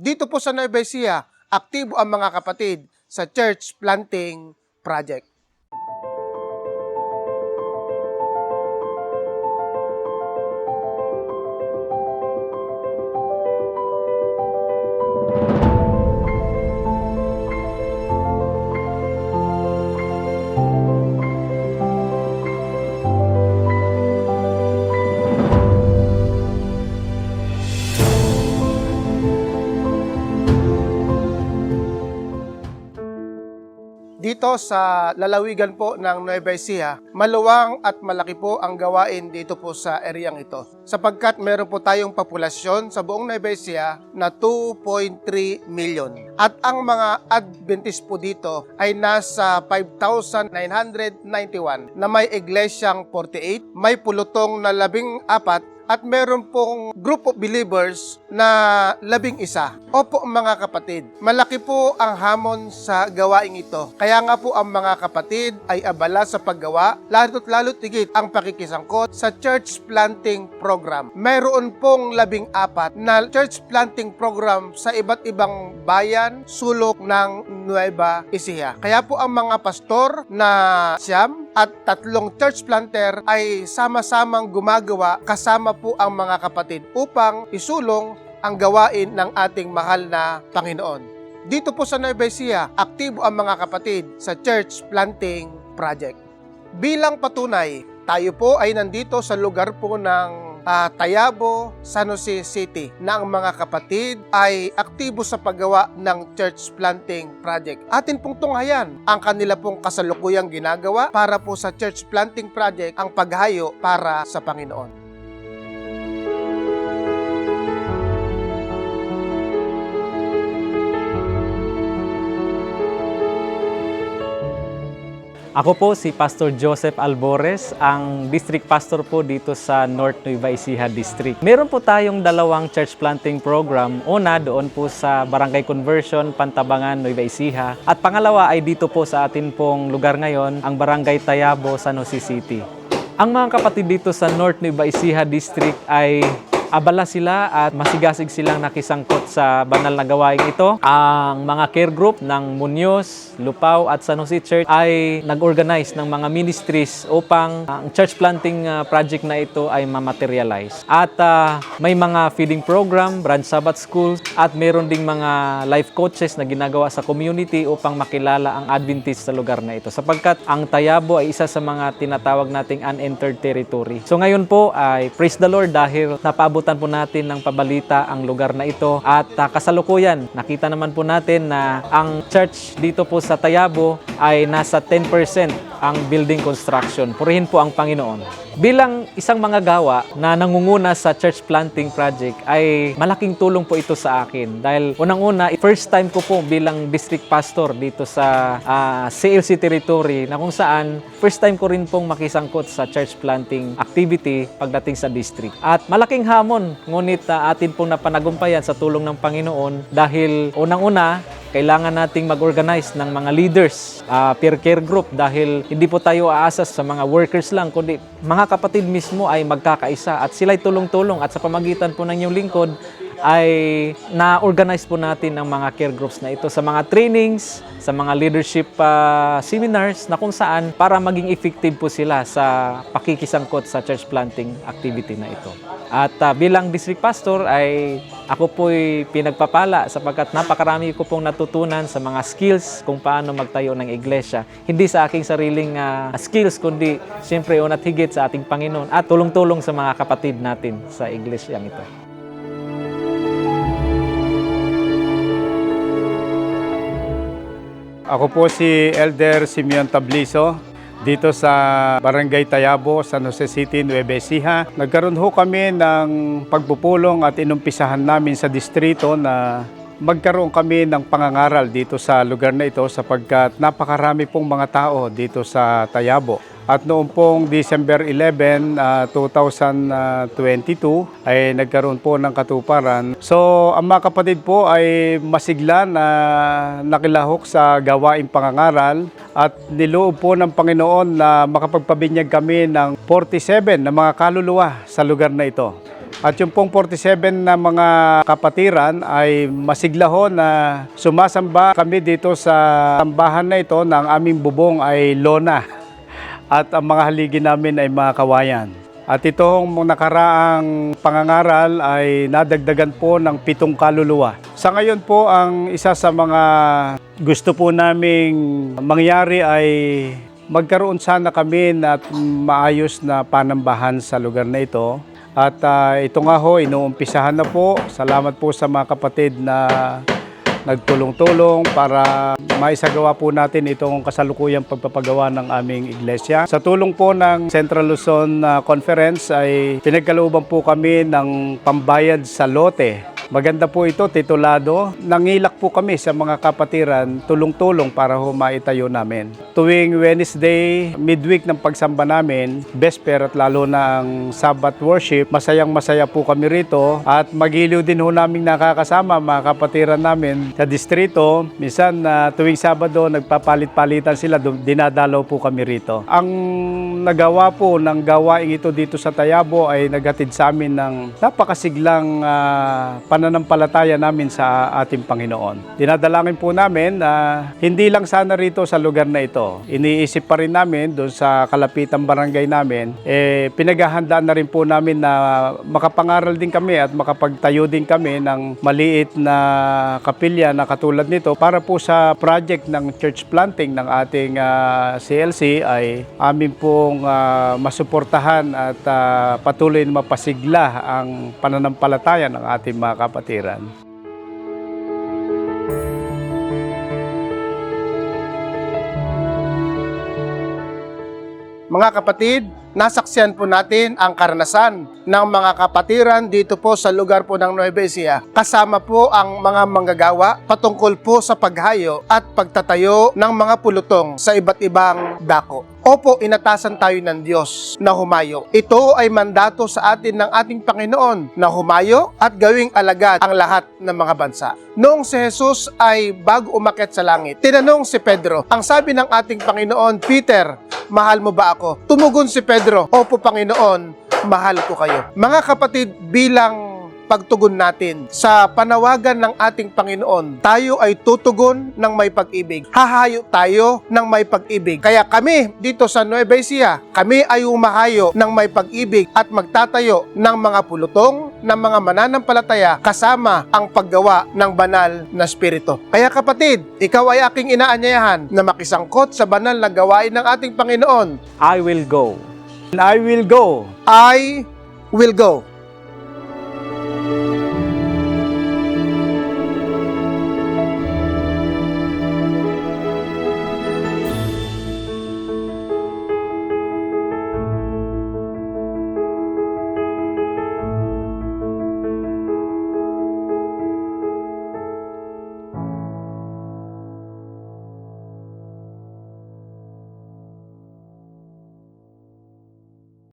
Dito po sa Nueva aktibo ang mga kapatid sa church planting project. Dito sa lalawigan po ng Nueva Ecija, maluwang at malaki po ang gawain dito po sa ereyang ito. Sapagkat meron po tayong populasyon sa buong Nueva Ecija na 2.3 million. At ang mga Adventist po dito ay nasa 5,991 na may iglesyang 48, may pulutong na labing apat at meron pong group of believers na labing isa. Opo mga kapatid, malaki po ang hamon sa gawaing ito. Kaya nga po ang mga kapatid ay abala sa paggawa, lalo't lalo't tigit ang pakikisangkot sa church planting program. Mayroon pong labing apat na church planting program sa iba't ibang bayan, sulok ng Nueva Ecija. Kaya po ang mga pastor na siyam at tatlong church planter ay sama-samang gumagawa kasama po ang mga kapatid upang isulong ang gawain ng ating mahal na Panginoon. Dito po sa Nueva Ecija, aktibo ang mga kapatid sa church planting project. Bilang patunay, tayo po ay nandito sa lugar po ng ah, Tayabo, San Jose City na ang mga kapatid ay aktibo sa paggawa ng church planting project. Atin pong tunghayan ang kanila pong kasalukuyang ginagawa para po sa church planting project ang paghayo para sa Panginoon. Ako po si Pastor Joseph Albores, ang district pastor po dito sa North Nueva Ecija District. Meron po tayong dalawang church planting program. Una, doon po sa Barangay Conversion, Pantabangan, Nueva Ecija. At pangalawa ay dito po sa atin pong lugar ngayon, ang Barangay Tayabo, San Jose City. Ang mga kapatid dito sa North Nueva Ecija District ay abala sila at masigasig silang nakisangkot sa banal na gawain ito. Ang mga care group ng Muñoz, Lupao at San Jose Church ay nag-organize ng mga ministries upang ang church planting uh, project na ito ay ma-materialize. At uh, may mga feeding program, branch Sabbath schools at meron ding mga life coaches na ginagawa sa community upang makilala ang Adventist sa lugar na ito. Sapagkat ang Tayabo ay isa sa mga tinatawag nating unentered territory. So ngayon po ay praise the Lord dahil napaabutan po natin ng pabalita ang lugar na ito. At uh, kasalukuyan nakita naman po natin na ang church dito po sa Tayabo ay nasa 10% ang building construction. Purihin po ang Panginoon. Bilang isang mga gawa na nangunguna sa church planting project ay malaking tulong po ito sa akin dahil unang-una first time ko po bilang district pastor dito sa ah, CLC territory na kung saan first time ko rin pong makisangkot sa church planting activity pagdating sa district. At malaking hamon ngunit ah, atin pong napanagumpayan sa tulong ng Panginoon dahil unang-una kailangan nating mag-organize ng mga leaders, ah, peer care group dahil hindi po tayo aasas sa mga workers lang kundi mga kapatid mismo ay magkakaisa at sila'y tulong-tulong at sa pamagitan po ng inyong lingkod ay na-organize po natin ang mga care groups na ito sa mga trainings, sa mga leadership ah, seminars na kung saan para maging effective po sila sa pakikisangkot sa church planting activity na ito. At ah, bilang district pastor ay ako po'y pinagpapala sapagkat napakarami ko pong natutunan sa mga skills kung paano magtayo ng iglesia. Hindi sa aking sariling ah, skills kundi siyempre unat higit sa ating Panginoon at tulong-tulong sa mga kapatid natin sa iglesyang ito. Ako po si Elder Simeon Tabliso dito sa Barangay Tayabo, San Jose City, Nueva Ecija. Nagkaroon ho kami ng pagpupulong at inumpisahan namin sa distrito na magkaroon kami ng pangangaral dito sa lugar na ito sapagkat napakarami pong mga tao dito sa Tayabo. At noong pong December 11, ah, 2022 ay nagkaroon po ng katuparan. So ang mga kapatid po ay masigla na nakilahok sa gawaing pangangaral at niloob po ng Panginoon na makapagpabinyag kami ng 47 na mga kaluluwa sa lugar na ito. At yung pong 47 na mga kapatiran ay masigla ho na sumasamba kami dito sa tambahan na ito ng aming bubong ay lona. At ang mga haligi namin ay mga kawayan. At itong nakaraang pangangaral ay nadagdagan po ng pitong kaluluwa. Sa ngayon po, ang isa sa mga gusto po naming mangyari ay magkaroon sana kami at maayos na panambahan sa lugar na ito. At ah, ito nga ho, inuumpisahan na po. Salamat po sa mga kapatid na nagtulong-tulong para maisagawa po natin itong kasalukuyang pagpapagawa ng aming iglesia. Sa tulong po ng Central Luzon ah, Conference ay pinagkalooban po kami ng pambayad sa lote Maganda po ito, titulado. Nangilak po kami sa mga kapatiran, tulong-tulong para ho maitayo namin. Tuwing Wednesday, midweek ng pagsamba namin, Vesper at lalo ang Sabbath worship, masayang masaya po kami rito at magiliw din ho namin nakakasama mga kapatiran namin sa distrito. Minsan na tuwing Sabado, nagpapalit-palitan sila, dinadalaw po kami rito. Ang nagawa po ng gawaing ito dito sa Tayabo ay naghatid sa amin ng napakasiglang ah, pananampalataya namin sa ating Panginoon. Dinadalangin po namin na hindi lang sana rito sa lugar na ito. Iniisip pa rin namin doon sa kalapitang barangay namin, eh, pinaghahandaan na rin po namin na makapangaral din kami at makapagtayo din kami ng maliit na kapilya na katulad nito para po sa project ng church planting ng ating ah, CLC ay amin pong ah, masuportahan at ah, patuloy na mapasigla ang pananampalataya ng ating mga kapatiran. Mga kapatid, nasaksiyan po natin ang karanasan ng mga kapatiran dito po sa lugar po ng Nueva Ecija. Kasama po ang mga manggagawa patungkol po sa paghayo at pagtatayo ng mga pulutong sa iba't ibang dako. Opo, inatasan tayo ng Diyos na humayo. Ito ay mandato sa atin ng ating Panginoon na humayo at gawing alagad ang lahat ng mga bansa. Noong si Jesus ay bago umakyat sa langit, tinanong si Pedro, ang sabi ng ating Panginoon, Peter, mahal mo ba ako? Tumugon si Pedro, Opo Panginoon, mahal ko kayo. Mga kapatid, bilang pagtugon natin sa panawagan ng ating Panginoon, tayo ay tutugon ng may pag-ibig. Hahayo tayo ng may pag-ibig. Kaya kami dito sa Nueva Ecija, kami ay umahayo ng may pag-ibig at magtatayo ng mga pulutong ng mga mananampalataya kasama ang paggawa ng banal na spirito. Kaya kapatid, ikaw ay aking inaanyayahan na makisangkot sa banal na gawain ng ating Panginoon. I will go. And I will go I will go.